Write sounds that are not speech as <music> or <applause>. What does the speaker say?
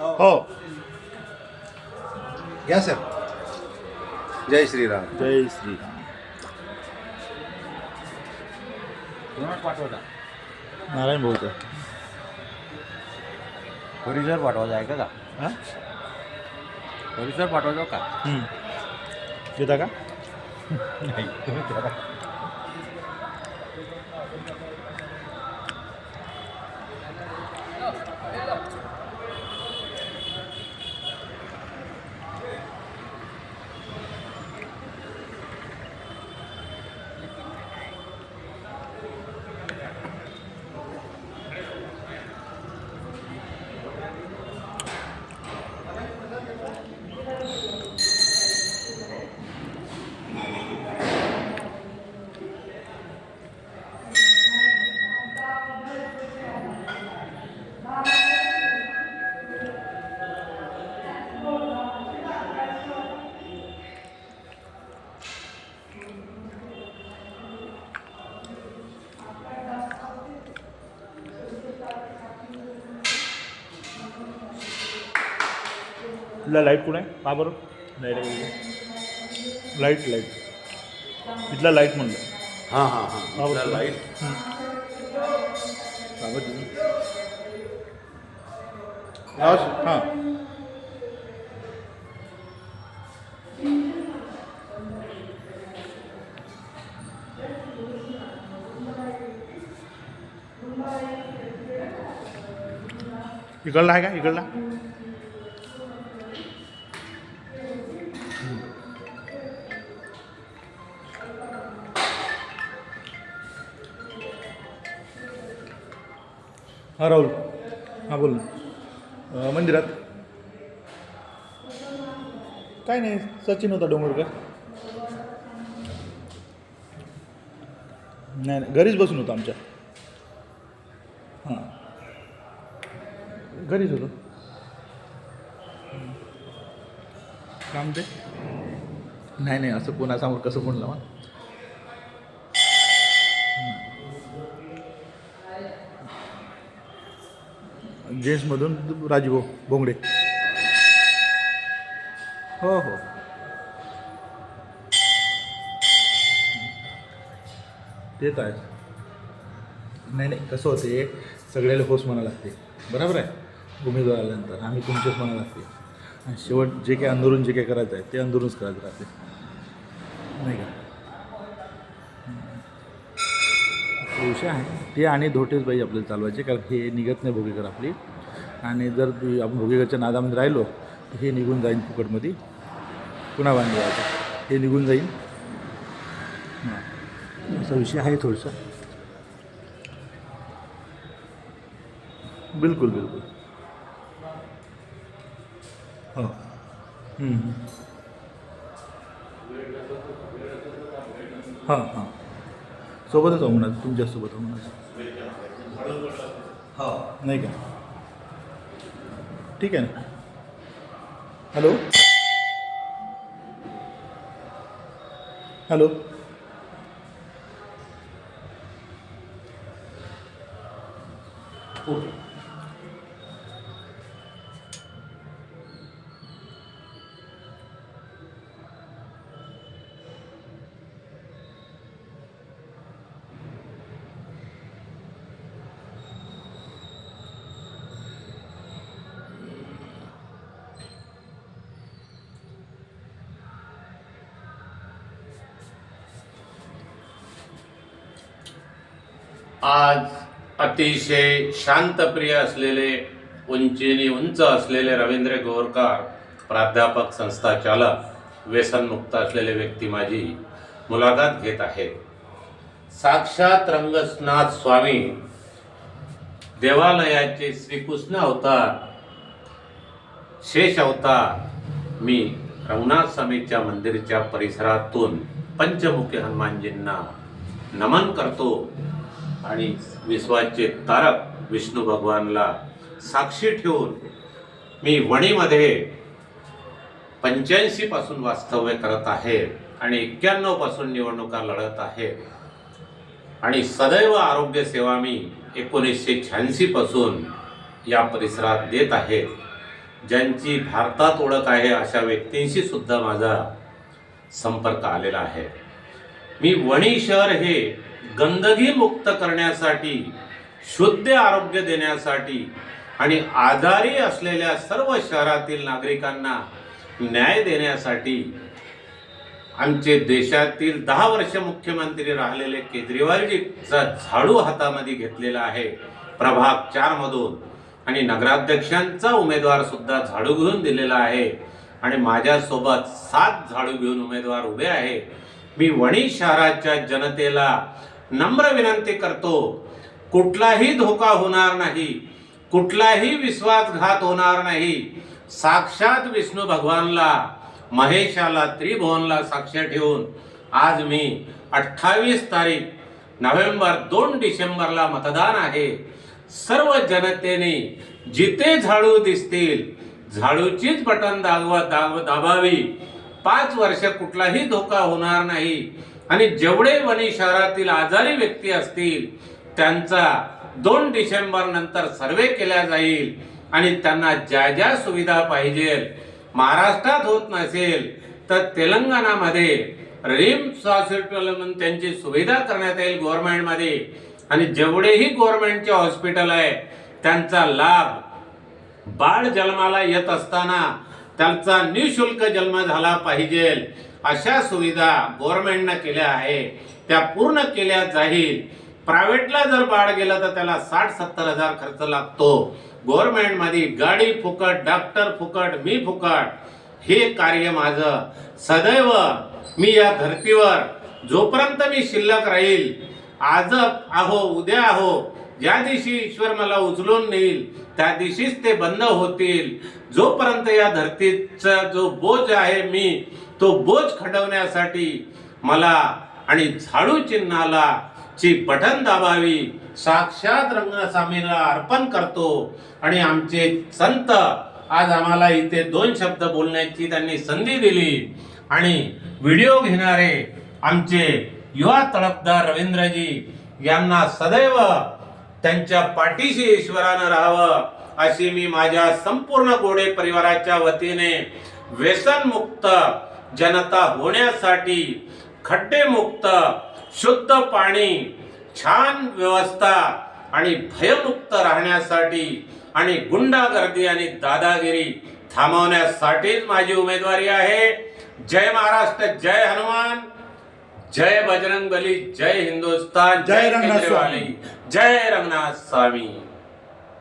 हो. घ्या सर जय श्रीराम. जय श्रीराम पाठवता? नारायण भाऊचं परिसर पाठवायचा आहे का हां? परिसर पाठवायचा का? हम्म. येता का? <laughs> नाही इथला लाइट कोण आहे? का बरं. लाइट आहे लाइट लाइट इथला लाइट म्हणलं. हां हां हा, बरं. लाइट हां. इकडला आहे का? इकडला. हां राहुल. हां बोल मंदिरात. काय नाही सचिन होता डोंगरकर. नाही नाही घरीच बसून होतो आमच्या. हां. घरीच होतो. काम ते? नाही नाही असं कोणासमोर कसं फोन लावा जेंट्समधून राजीव बोंगडे. हो हो. ते तर आहे. नाही नाही कसं होते सगळ्याला होस म्हणायला लागते. बरोबर आहे? उमेदवार आल्यानंतर. आम्ही तुमचेच म्हणायला लागते. आणि शेवट जे काही अंदरून जे काही करायचं आहे ते अंदरूनच करायचं राहते. तो आहे. ते आणि धोटेच पाहिजे आपल्याला चालवायचे कारण हे निघत नाही भोगीकर आपली. आणि जर आपण भोगीकरच्या नादामध्ये राहिलो तर हे निघून जाईन फुकटमध्ये. पुन्हा बांधवायचं हे निघून जाईन. हां. असा विषय आहे थोडासा. बिलकुल बिलकुल. हो. हां हां. सोबतच आहो म्हणा तुमच्यासोबत आहो म्हणा हो नाही का? ठीक आहे ना? हॅलो? हॅलो? ओके. आज अतिशय शांतप्रिय असलेले उंचीने उंच असलेले रवींद्र गोरकार प्राध्यापक संस्था चालक व्यसनमुक्त असलेले व्यक्ती माझी मुलाखत घेत आहेत. साक्षात रंगनाथ स्वामी देवालयाचे श्रीकृष्ण अवतार शेष अवतार मी रंगनाथ स्वामीच्या मंदिरच्या परिसरातून पंचमुखी हनुमानजींना नमन करतो. आणि विश्वाचे तारक विष्णू भगवानला साक्षी ठेवून मी वणीमध्ये पंच्याऐंशी पासून वास्तव्य करत आहे आणि एक्क्याण्णवपासून निवडणुका लढत आहे. आणि सदैव आरोग्य सेवा मी एकोणीसशे शहाऐंशी पासून या परिसरात देत आहे. ज्यांची भारतात ओळख आहे अशा व्यक्तींशी सुद्धा माझा संपर्क आलेला आहे. मी वणी शहर हे गंदगी मुक्त करण्यासाठी शुद्ध आरोग्य देण्यासाठी आणि आजारी असलेल्या सर्व शहरातील नागरिकांना न्याय देण्यासाठी आमचे देशातील दहा वर्ष मुख्यमंत्री राहिलेले केजरीवालजीचा झाडू हातामध्ये घेतलेला आहे. प्रभाग चारमधून आणि नगराध्यक्षांचा उमेदवार सुद्धा झाडू घेऊन दिलेला आहे. आणि माझ्यासोबत सात झाडू घेऊन उमेदवार उभे आहे. मी वणी शहराच्या जनतेला नम्र विनंती करतो कुठलाही धोका होणार नाही कुठलाही विश्वासघात होणार नाही. साक्षात विष्णू भगवानला महेशाला त्रिभुवनला साक्ष ठेवून आज मी अठ्ठावीस तारीख नोव्हेंबर दोन डिसेंबरला मतदान आहे. सर्व जनतेने जिथे झाडू दिसतील झाडूचीच बटन दागवा दाब दाबावी. पाच वर्ष कुठलाही धोका होणार नाही. आणि जेवढे वणी शहरातील आजारी व्यक्ती असतील त्यांचा दोन डिसेंबर नंतर सर्वे केला जाईल आणि त्यांना ज्या ज्या सुविधा पाहिजे महाराष्ट्रात होत नसेल तर तेलंगणामध्ये रिम्स हॉस्पिटल म्हणून त्यांची सुविधा करण्यात येईल गव्हर्नमेंटमध्ये. आणि जेवढेही गव्हर्नमेंटचे हॉस्पिटल आहे त्यांचा लाभ बाळ जन्माला येत असताना त्यांचा निशुल्क जन्म झाला पाहिजे अशा सुविधा गव्हर्नमेंटनं केल्या आहे त्या पूर्ण केल्या जाईल. प्रायव्हेटला जर बाळ गेलं तर त्याला साठ सत्तर हजार खर्च लागतो. गव्हर्नमेंटमध्ये गाडी फुकट डॉक्टर फुकट मी फुकट हे कार्य माझं. सदैव मी या धर्तीवर जोपर्यंत मी शिल्लक राहील आज आहो उद्या आहो ज्या दिवशी ईश्वर मला उचलून नेईल त्या दिवशीच ते बंद होतील. जोपर्यंत या धर्तीचा जो बोज आहे मी तो बोज खडवण्यासाठी मला आणि झाडू चिन्हाला ची बटन दाबावी साक्षात रंगस्वामीला अर्पण करतो. आणि आमचे संत आज आम्हाला इथे दोन शब्द बोलण्याची त्यांनी संधी दिली. आणि व्हिडिओ घेणारे आमचे युवा तळपदार रवींद्रजी यांना सदैव त्यांच्या पाठीशी ईश्वरानं राहावं अशी मी माझ्या संपूर्ण गोडे परिवाराच्या वतीने व्यसनमुक्त जनता होण्यासाठी खड्डेमुक्त शुद्ध पाणी छान व्यवस्था आणि भयमुक्त राहण्यासाठी आणि गुंडागर्दी आणि दादागिरी थांबवण्यासाठीच माझी उमेदवारी आहे जय महाराष्ट्र जय हनुमान जय बजरंग बली जय हिंदुस्तान जय रंगनाथ स्वामी. जय रंगनाथ स्वामी